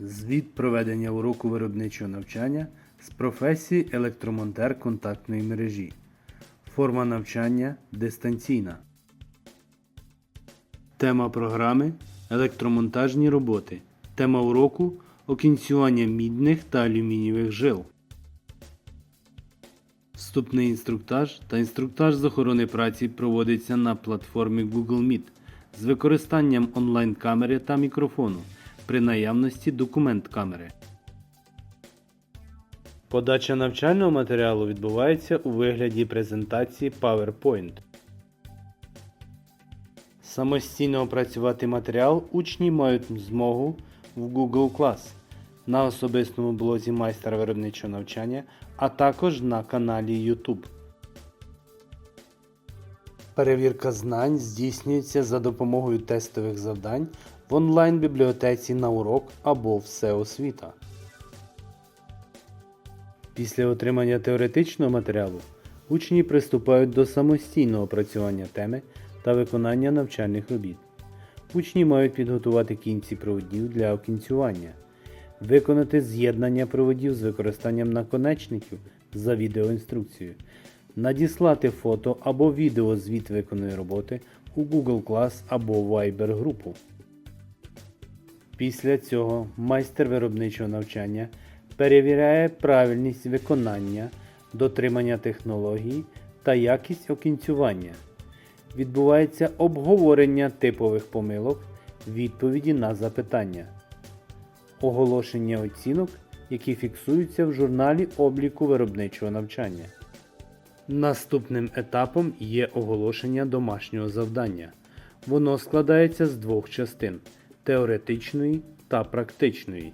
Звіт проведення уроку виробничого навчання з професії електромонтер контактної мережі. Форма навчання дистанційна. Тема програми електромонтажні роботи. Тема уроку окінцювання мідних та алюмінієвих жил. Вступний інструктаж та інструктаж з охорони праці проводиться на платформі Google Meet з використанням онлайн-камери та мікрофону при наявності документ камери. Подача навчального матеріалу відбувається у вигляді презентації PowerPoint. Самостійно опрацювати матеріал учні мають змогу в Google Class на особистому блозі майстра виробничого навчання, а також на каналі YouTube. Перевірка знань здійснюється за допомогою тестових завдань в онлайн-бібліотеці на урок або всеосвіта. Після отримання теоретичного матеріалу учні приступають до самостійного опрацювання теми та виконання навчальних робіт. Учні мають підготувати кінці проводів для окінцювання, виконати з'єднання проводів з використанням наконечників за відеоінструкцією, надіслати фото або відео звіт виконаної роботи у Google Class або Viber групу. Після цього майстер виробничого навчання перевіряє правильність виконання, дотримання технології та якість окінцювання. Відбувається обговорення типових помилок, відповіді на запитання, оголошення оцінок, які фіксуються в журналі обліку виробничого навчання. Наступним етапом є оголошення домашнього завдання. Воно складається з двох частин теоретичної та практичної.